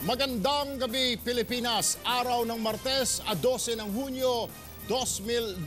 Magandang gabi Pilipinas, araw ng Martes, a 12 ng Hunyo 2012.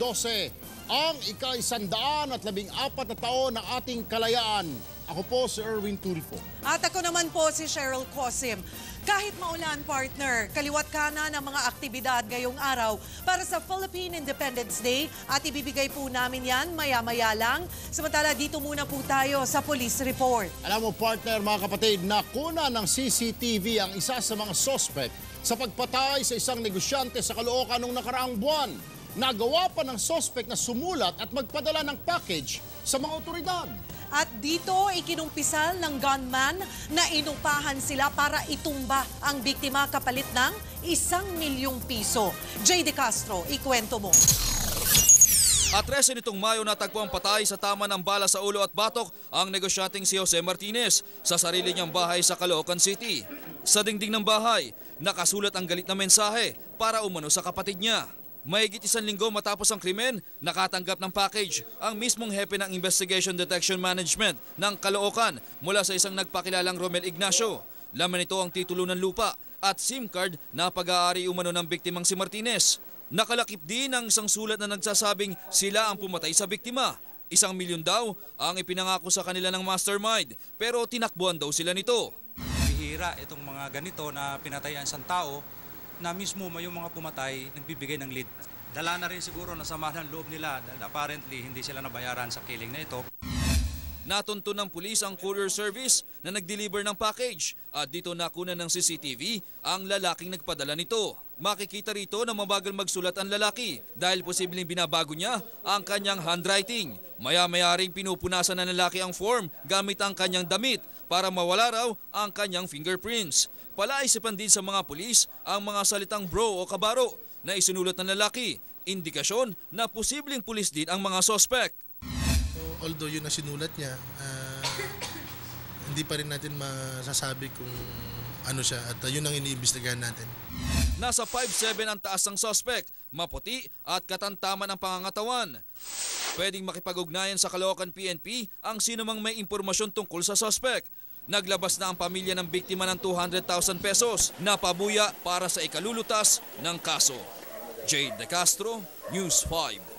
Ang ika-isandaan at labing apat na taon ng ating kalayaan. Ako po si Erwin Tulfo. At ako naman po si Cheryl Cosim. Kahit maulan, partner, kaliwat kanan ng mga aktibidad ngayong araw para sa Philippine Independence Day at ibibigay po namin yan maya-maya lang. Samantala, dito muna po tayo sa police report. Alam mo partner mga kapatid, nakuna ng CCTV ang isa sa mga sospek sa pagpatay sa isang negosyante sa Caloocan noong nakaraang buwan. Nagawa pa ng sospek na sumulat at magpadala ng package sa mga otoridad. At dito ikinumpisal ng gunman na inupahan sila para itumba ang biktima kapalit ng isang milyong piso. J. De Castro, ikwento mo. At 13 nitong Mayo natagpuang patay sa tama ng bala sa ulo at batok ang negosyanteng si Jose Martinez sa sarili niyang bahay sa Caloocan City. Sa dingding ng bahay, nakasulat ang galit na mensahe para umano sa kapatid niya. Mahigit isang linggo matapos ang krimen, nakatanggap ng package ang mismong hepe ng Investigation Detection Management ng Caloocan mula sa isang nagpakilalang Romel Ignacio. Laman nito ang titulo ng lupa at SIM card na pag-aari umano ng biktimang si Martinez. Nakalakip din ang isang sulat na nagsasabing sila ang pumatay sa biktima. Isang milyon daw ang ipinangako sa kanila ng mastermind pero tinakbuhan daw sila nito. bihira itong mga ganito na pinatayan isang tao na mismo yung mga pumatay nagbibigay ng lead. Dala na rin siguro na samahan ng loob nila dahil apparently hindi sila nabayaran sa killing na ito. Natunto ng pulis ang courier service na nag-deliver ng package at dito nakuna ng CCTV ang lalaking nagpadala nito. Makikita rito na mabagal magsulat ang lalaki dahil posibleng binabago niya ang kanyang handwriting. Maya-maya ring pinupunasan ng lalaki ang form gamit ang kanyang damit para mawala raw ang kanyang fingerprints. Palaisipan din sa mga pulis ang mga salitang bro o kabaro na isinulat ng lalaki. Indikasyon na posibleng pulis din ang mga sospek. So, although yun na sinulat niya, ah, hindi pa rin natin masasabi kung ano siya at ah, yun ang iniimbestigahan natin. Nasa 5'7 ang taas ng suspect, maputi at katantaman ang pangangatawan. Pwedeng makipag-ugnayan sa Caloocan PNP ang sinumang may impormasyon tungkol sa suspect. Naglabas na ang pamilya ng biktima ng 200,000 pesos na pabuya para sa ikalulutas ng kaso. Jade De Castro, News 5.